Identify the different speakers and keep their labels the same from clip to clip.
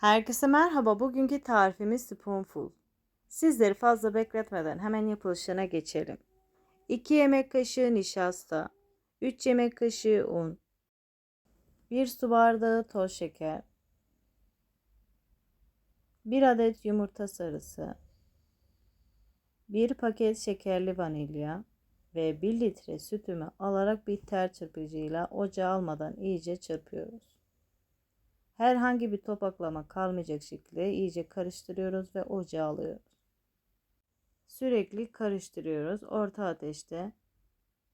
Speaker 1: Herkese merhaba. Bugünkü tarifimiz spoonful. Sizleri fazla bekletmeden hemen yapılışına geçelim. 2 yemek kaşığı nişasta, 3 yemek kaşığı un, 1 su bardağı toz şeker, 1 adet yumurta sarısı, 1 paket şekerli vanilya ve 1 litre sütümü alarak bir ter çırpıcıyla ocağa almadan iyice çırpıyoruz. Herhangi bir topaklama kalmayacak şekilde iyice karıştırıyoruz ve ocağa alıyoruz. Sürekli karıştırıyoruz. Orta ateşte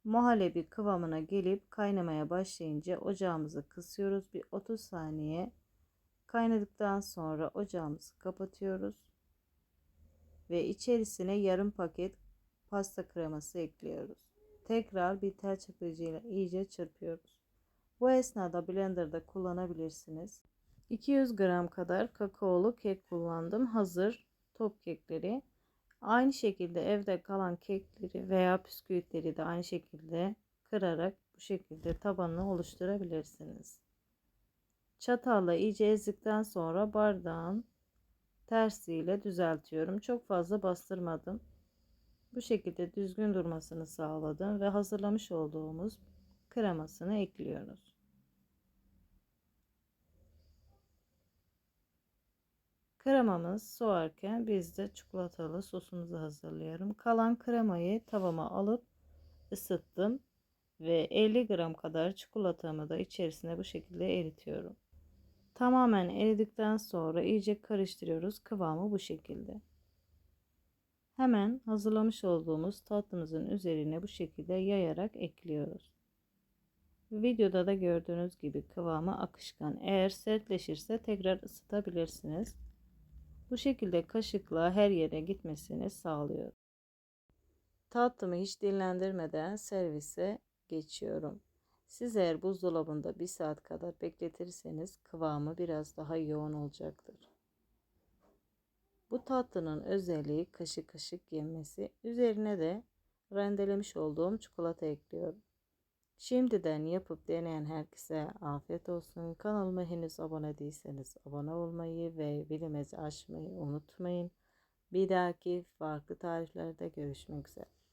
Speaker 1: muhallebi kıvamına gelip kaynamaya başlayınca ocağımızı kısıyoruz. Bir 30 saniye kaynadıktan sonra ocağımızı kapatıyoruz. Ve içerisine yarım paket pasta kreması ekliyoruz. Tekrar bir tel çırpıcıyla iyice çırpıyoruz. Bu esnada blenderda kullanabilirsiniz. 200 gram kadar kakaolu kek kullandım. Hazır top kekleri. Aynı şekilde evde kalan kekleri veya bisküvitleri de aynı şekilde kırarak bu şekilde tabanını oluşturabilirsiniz. Çatalla iyice ezdikten sonra bardağın tersiyle düzeltiyorum. Çok fazla bastırmadım. Bu şekilde düzgün durmasını sağladım ve hazırlamış olduğumuz kremasını ekliyoruz. Kremamız soğarken biz de çikolatalı sosumuzu hazırlıyorum. Kalan kremayı tavama alıp ısıttım ve 50 gram kadar çikolatamı da içerisine bu şekilde eritiyorum. Tamamen eridikten sonra iyice karıştırıyoruz. Kıvamı bu şekilde. Hemen hazırlamış olduğumuz tatlımızın üzerine bu şekilde yayarak ekliyoruz. Videoda da gördüğünüz gibi kıvamı akışkan. Eğer sertleşirse tekrar ısıtabilirsiniz. Bu şekilde kaşıkla her yere gitmesini sağlıyor. Tatlımı hiç dinlendirmeden servise geçiyorum. Siz eğer buzdolabında bir saat kadar bekletirseniz kıvamı biraz daha yoğun olacaktır. Bu tatlının özelliği kaşık kaşık yenmesi. Üzerine de rendelemiş olduğum çikolata ekliyorum. Şimdiden yapıp deneyen herkese afiyet olsun. Kanalıma henüz abone değilseniz abone olmayı ve bilmezi açmayı unutmayın. Bir dahaki farklı tariflerde görüşmek üzere.